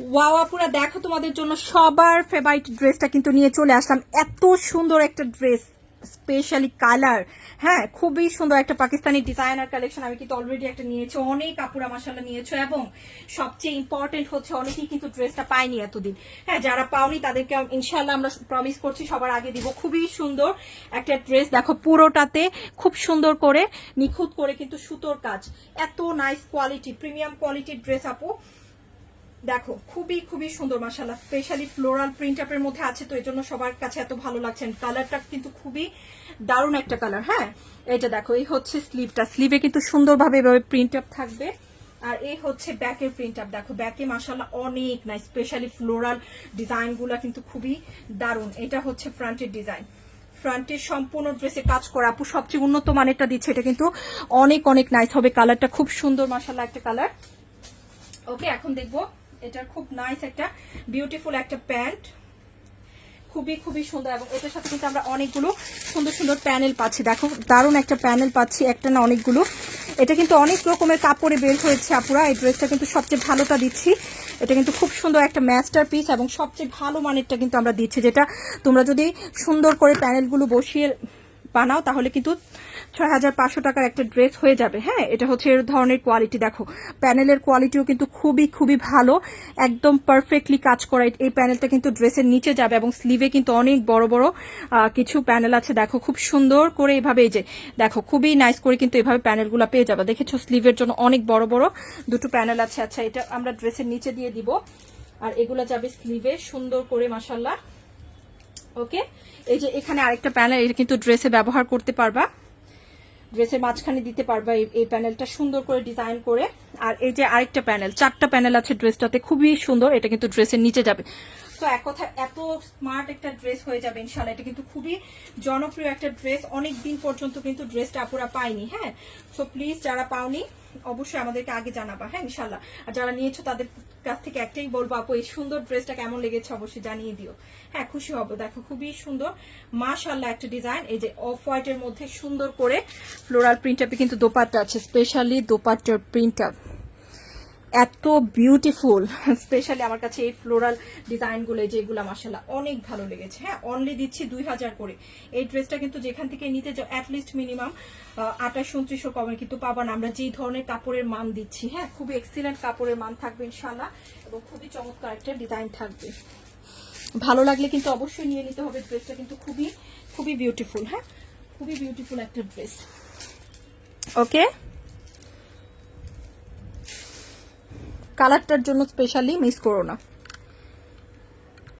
Wow আপুরা, দেখো তোমাদের জন্য সবার ফেভারিট ড্রেসটা কিন্তু নিয়ে চলে আসলাম। এত সুন্দর একটা ড্রেস স্পেশালি কালার হ্যাঁ খুবই সুন্দর একটা পাকিস্তানি ডিজাইনার কালেকশন আমি কিন্তু অলরেডি একটা নিয়েছি। অনেক আপুরা মাসাল্লাহ নিয়েছো এবং সবচেয়ে ইম্পর্টেন্ট হচ্ছে অনেকেই কিন্তু ড্রেসটা পায়নি এতদিন। হ্যাঁ যারা পাওনি তাদেরকে ইনশাল্লাহ আমরা প্রমিস করছি সবার আগে দিব। খুবই সুন্দর একটা ড্রেস, দেখো পুরোটাতে খুব সুন্দর করে, নিখুঁত করে কিন্তু সুতোর কাজ। এত নাইস কোয়ালিটি প্রিমিয়াম কোয়ালিটির ড্রেস আপু। দেখো, খুবই খুবই সুন্দর মাসাল্লাহ স্পেশালি ফ্লোরাল প্রিন্ট আপের মধ্যে আছে, তো এই জন্য সবার কাছে এত ভালো লাগছে। কালারটা কিন্তু খুবই দারুণ একটা কালার হ্যাঁ? এটা দেখো, এই হচ্ছে স্লিভটা স্লিভে কিন্তু সুন্দরভাবে এভাবে প্রিন্ট আপ থাকবে। আর এই হচ্ছে ব্যাকের প্রিন্ট আপ দেখো ব্যাকে মাসাল্লাহ অনেক নাই স্পেশালি ফ্লোরাল ডিজাইনগুলো কিন্তু খুবই দারুণ। এটা হচ্ছে ফ্রন্টের ডিজাইন ফ্রন্টের সম্পূর্ণ ড্রেসে কাজ করা। আপু, সবচেয়ে উন্নত মানেরটা দিচ্ছে, এটা কিন্তু অনেক অনেক নাইস হবে। কালারটা খুব সুন্দর মাসাল্লাহ একটা কালার ওকে এখন দেখব এটার খুব নাইস একটা বিউটিফুল একটা প্যান্ট খুবই খুবই সুন্দর এবং এটার সাথে কিন্তু আমরা অনেকগুলো সুন্দর সুন্দর প্যানেল পাচ্ছি। দেখো, দারুণ একটা প্যানেল পাচ্ছি, একটা না অনেকগুলো। এটা কিন্তু অনেক রকমের কাপড়ে বের হয়েছে আপুরা। এই ড্রেসটা কিন্তু সবচেয়ে ভালোটা দিচ্ছি। এটা কিন্তু খুব সুন্দর একটা ম্যাস্টার পিস এবং সবচেয়ে ভালো মানেরটা কিন্তু আমরা দিচ্ছি, যেটা তোমরা যদি সুন্দর করে প্যানেলগুলো বসিয়ে বানাও, তাহলে কিন্তু ছয় হাজার পাঁচশো টাকার একটা ড্রেস হয়ে যাবে হ্যাঁ? এটা হচ্ছে এর ধরনের কোয়ালিটি দেখো। প্যানেলের কোয়ালিটিও কিন্তু খুবই খুবই ভালো। একদম পারফেক্টলি কাজ করা। এই প্যানেলটা কিন্তু ড্রেসের নিচে যাবে এবং স্লিভে কিন্তু অনেক বড় বড় কিছু প্যানেল আছে। দেখো, খুব সুন্দর করে এভাবে এই যে, দেখো, খুবই নাইস করে কিন্তু এভাবে প্যানেলগুলো পেয়ে যাবে। দেখেছ স্লিভের জন্য অনেক বড় বড় দুটো প্যানেল আছে। আচ্ছা এটা আমরা ড্রেসের নিচে দিয়ে দিব। আর এগুলো যাবে স্লিভে সুন্দর করে মাসাল্লাহ ওকে এই যে এখানে আরেকটা প্যানেল, এটা কিন্তু ড্রেসে ব্যবহার করতে পারবা। ড্রেসের মাঝখানে দিতে পারবে এই- প্যানেলটা সুন্দর করে ডিজাইন করে। আর এই যে আরেকটা প্যানেল, চারটা প্যানেল আছে ড্রেসটাতে, খুবই সুন্দর, এটা কিন্তু ড্রেসের নিচে যাবে। তো এক কথা এত স্মার্ট একটা ড্রেস হয়ে যাবে ইনশাল্লাহ এটা কিন্তু খুবই জনপ্রিয় একটা ড্রেস অনেক দিন পর্যন্ত কিন্তু ড্রেসটা আপুরা পাইনি হ্যাঁ? সো প্লিজ যারা পাওনি, অবশ্যই আমাদেরকে আগে জানাবা হ্যাঁ ইনশাল্লাহ আর যারা নিয়েছো তাদের কাছ থেকে একটাই বলব, আপু, এই সুন্দর ড্রেসটা কেমন লেগেছে অবশ্যই জানিয়ে দিও। হ্যাঁ খুশি হব। দেখো, খুবই সুন্দর। মাশাল্লাহ একটা ডিজাইন এই যে অফ হোয়াইটের মধ্যে সুন্দর করে ফ্লোরাল প্রিন্ট আপে কিন্তু দোপাট্টা আছে স্পেশালি দোপাট্টার প্রিন্ট আপ এত বিউটিফুল স্পেশালি আমার কাছে এই ফ্লোরাল ডিজাইনগুলো যেগুলো মাসাল্লাহ অনেক ভালো লেগেছে। হ্যাঁ অনলি দিচ্ছি দুই হাজার করে। এই ড্রেসটা কিন্তু যেখান থেকে নিতে যাও অ্যাটলিস্ট মিনিমাম আঠাশ, উনত্রিশশো কমে কিন্তু পাবা না। আমরা যেই ধরনের কাপড়ের মান দিচ্ছি হ্যাঁ খুবই এক্সিলেন্ট কাপড়ের মান থাকবে ইনশাল্লাহ এবং খুবই চমৎকার একটা ডিজাইন থাকবে। ভালো লাগলে কিন্তু অবশ্যই নিয়ে নিতে হবে, ড্রেসটা কিন্তু খুবই খুবই বিউটিফুল হ্যাঁ খুবই বিউটিফুল একটা ড্রেস। ওকে কালারটার জন্য স্পেশালি মিস করো না।